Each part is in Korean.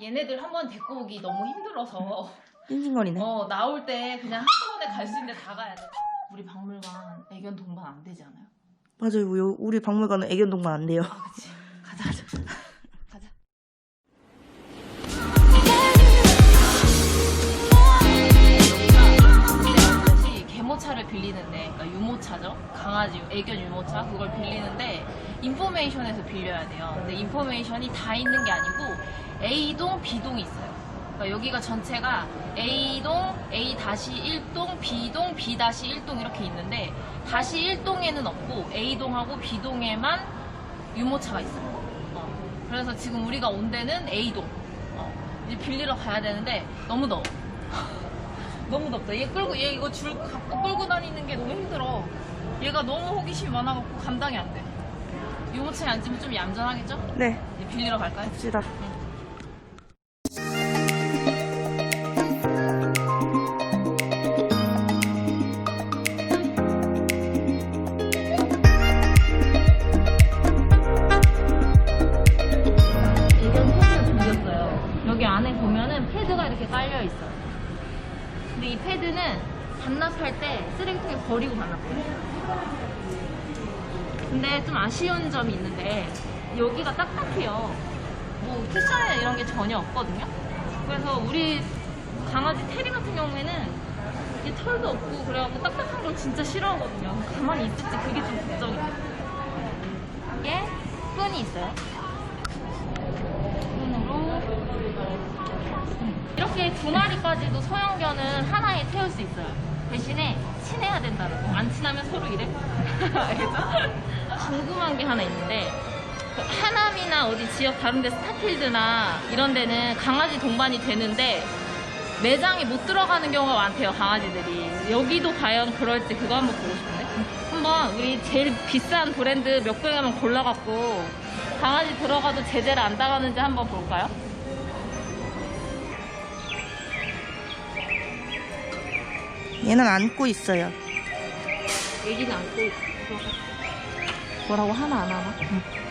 얘네들 한 번 데리고 오기 너무 힘들어서 찡찡거리네. 어 나올 때 그냥 한꺼번에 갈 수 있는데 다 가야 돼. 우리 박물관 애견 동반 안 되지 않아요? 맞아요. 요- 우리 박물관은 애견 동반 안 돼요. 아 그치. 유모차죠. 강아지 애견 유모차 그걸 빌리는데 인포메이션에서 빌려야 돼요. 근데 인포메이션이 다 있는 게 아니고 A동, B동이 있어요. 그러니까 여기가 전체가 A동, A-1동, B동, B-1동 이렇게 있는데 다시 1동에는 없고 A동하고 B동에만 유모차가 있어요. 어. 그래서 지금 우리가 온 데는 A동. 어. 이제 빌리러 가야 되는데 너무 더워. 너무 덥다. 얘 끌고 얘 이거 줄 갖고 끌고 다니는 게 너무 힘들어. 얘가 너무 호기심이 많아갖고 감당이 안 돼. 유모차에 앉으면 좀 얌전하겠죠? 네, 빌리러 갈까요? 갑시다. 애 근데 이 패드는 반납할 때 쓰레기통에 버리고 반납해요. 근데 좀 아쉬운 점이 있는데 여기가 딱딱해요. 뭐 쿠션이나 이런 게 전혀 없거든요. 그래서 우리 강아지 테리 같은 경우에는 이 털도 없고 그래갖고 딱딱한 걸 진짜 싫어하거든요. 가만히 있을지 그게 좀 걱정이에요. 이게 끈이 있어요. 끈으로 이렇게 두 마리까지도 소형견은 하나에 태울 수 있어요. 대신에 친해야 된다는 거. 안 친하면 서로 이래. 알겠죠? 궁금한 게 하나 있는데 그 하남이나 어디 지역 다른 데 스타필드나 이런 데는 강아지 동반이 되는데 매장에 못 들어가는 경우가 많대요 강아지들이 여기도 과연 그럴지 그거 한번 보고 싶은데 한번 우리 제일 비싼 브랜드 몇 개만 골라갖고 강아지 들어가도 제대로 안 당하는지 한번 볼까요? 얘는 안고 있어요. 얘기는 안고 있어. 뭐라고 하나 안 하나? 프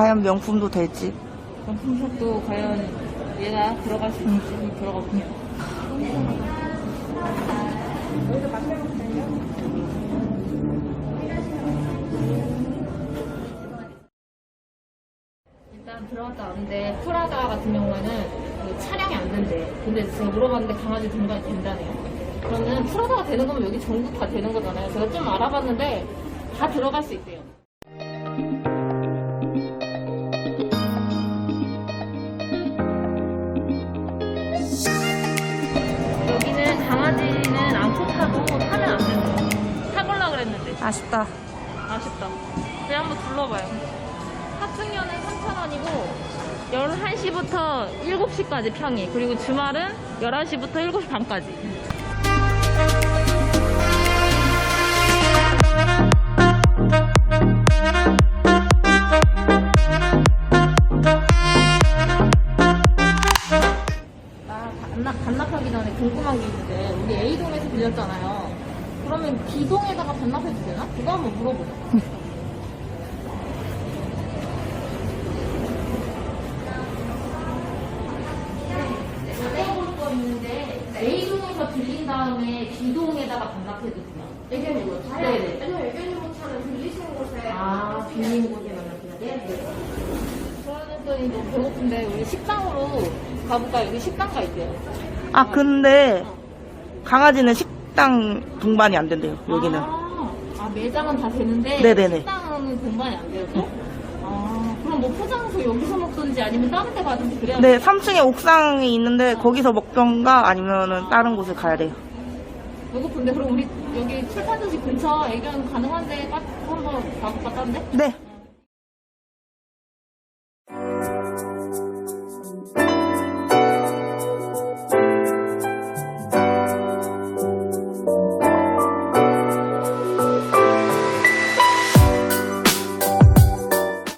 과연 명품도 될지. 명품샵도 과연 얘가 들어갈 수 있을지 한번 들어가 볼게요. 일단 들어갔다 왔는데 프라다 같은 경우에는 그 차량이 안 된대. 근데 제가 물어봤는데 강아지 등반이 된다네요. 그러면 프라다가 되는 거면 여기 전국 다 되는 거잖아요. 제가 좀 알아봤는데 다 들어갈 수 있대요. 아쉽다. 아쉽다. 저희 한번 둘러봐요. 하충연은 3,000원이고 11시부터 7시까지 평일 그리고 주말은 11시부터 7시 반까지. 나 반납, 반납하기 전에 궁금한 게 있는데 우리 A동에서 빌렸잖아요. 그러면 B동에다가 반납해도 되나? 그거 한번 물어보자. 물어볼 거 있는데 A동에서 빌린 다음에 B동에다가 반납해도 되나? 애견 유모차요? 네네. 아니요, 애견 유모차는 빌리시는 곳에 아, 빌린 곳에 반납해야 돼? 그러면 또 이제 배고픈데 우리 식당으로 가볼까요? 여기 식당 가 있대요. 아, 근데 강아지는 식 당 동반이 안 된대요. 여기는. 아, 아, 매장은 다 되는데 네네네. 식당은 동반이 안 돼요. 또? 아, 그럼 뭐 포장해서 여기서 먹든지 아니면 다른 데 가든지 그래야 네, 3층에 옥상이 있는데 거기서 먹던가 아니면은 다른 곳에 가야 돼요. 배고픈데 그럼 우리 여기 출판도시 근처 애견 가능한데 까- 한번 가고 갔다는데? 네.